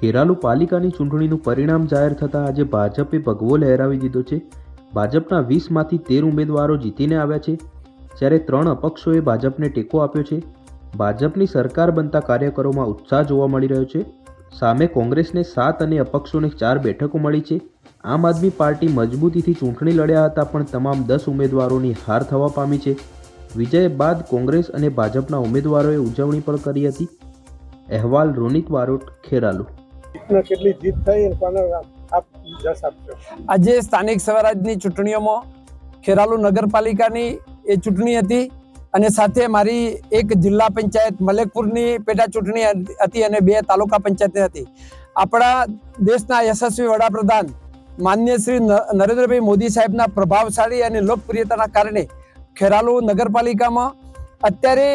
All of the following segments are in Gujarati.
ખેરાલુ પાલિકાની ચૂંટણીનું પરિણામ જાહેર થતાં આજે ભાજપે ભગવો લહેરાવી દીધો છે. ભાજપના વીસમાંથી તેર ઉમેદવારો જીતીને આવ્યા છે. જ્યારે ત્રણ અપક્ષોએ ભાજપને ટેકો આપ્યો છે. ભાજપની સરકાર બનતા કાર્યકરોમાં ઉત્સાહ જોવા મળી રહ્યો છે. સામે કોંગ્રેસને સાત અને અપક્ષોને ચાર બેઠકો મળી છે. આમ આદમી પાર્ટી મજબૂતીથી ચૂંટણી લડ્યા હતા પણ તમામ દસ ઉમેદવારોની હાર થવા પામી છે. વિજય બાદ કોંગ્રેસ અને ભાજપના ઉમેદવારોએ ઉજવણી પણ કરી હતી. અહેવાલ રોનિત બારોટ ખેરાલુ. કેટલી જીત થઈ આજે સ્થાનિક સ્વરાજની ચૂંટણીઓમાં ખેરાલુ નગરપાલિકાની એ ચૂંટણી હતી અને સાથે મારી એક જિલ્લા પંચાયત મલેકપુરની પેટા ચૂંટણી હતી અને બે તાલુકા પંચાયતની હતી. આપણા દેશના યશસ્વી વડાપ્રધાન માન્ય શ્રી ન- નરેન્દ્રભાઈ મોદી સાહેબના પ્રભાવશાળી અને લોકપ્રિયતાના કારણે ખેરાલુ નગરપાલિકામાં અત્યારે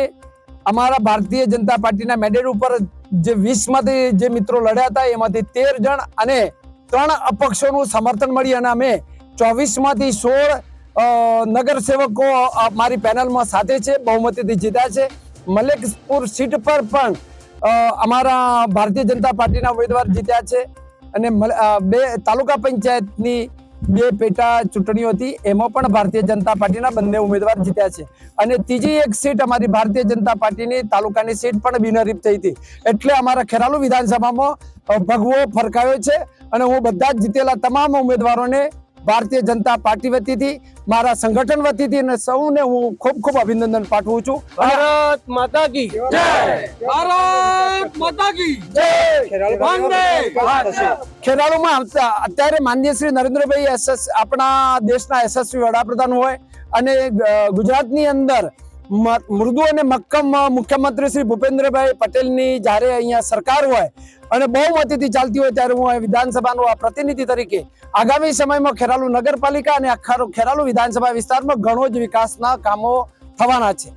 અમારા ભારતીય જનતા પાર્ટીના મેડેટ ઉપર જે વીસમાંથી જે મિત્રો લડ્યા હતા, એમાંથી તેર જણ અને ત્રણ અપક્ષોનું સમર્થન મળી અને અમે ચોવીસમાંથી સોળ નગરસેવકો મારી પેનલમાં સાથે છે, બહુમતીથી જીત્યા છે. મલેકપુર સીટ પર પણ અમારા ભારતીય જનતા પાર્ટીના ઉમેદવાર જીત્યા છે. અને બે તાલુકા પંચાયતની બે પેટા ચૂંટણીઓ હતી, એમાં પણ ભારતીય જનતા પાર્ટીના બંને ઉમેદવાર જીત્યા છે. અને ત્રીજી એક સીટ અમારી ભારતીય જનતા પાર્ટીની તાલુકાની સીટ પણ બિનહરીફ થઈ હતી. એટલે અમારા ખેરાલુ વિધાનસભામાં ભગવો ફરકાયો છે અને હું બધા જ જીતેલા તમામ ઉમેદવારોને ભારતીય જનતા પાર્ટી વતીથી મારા સંગઠન વતીથી અને સૌને હું ખૂબ ખૂબ અભિનંદન પાઠવું છું. ભારત માતા કી જય! ભારત માતા કી વંદે ખેરાળુમાં આવતા- અત્યારે માનનીય શ્રી નરેન્દ્રભાઈ આપણા દેશના યશસ્વી વડાપ્રધાન હોય અને ગુજરાતની અંદર મૃદુ અને મક્કમ મુખ્યમંત્રી શ્રી ભૂપેન્દ્રભાઈ પટેલની જ્યારે અહીંયા સરકાર હોય અને બહુમતીથી ચાલતી હોય ત્યારે હું વિધાનસભાનો આ પ્રતિનિધિ તરીકે આગામી સમયમાં ખેરાલુ નગરપાલિકા અને આખા ખેરાલુ વિધાનસભા વિસ્તારમાં ઘણો જ વિકાસના કામો થવાના છે.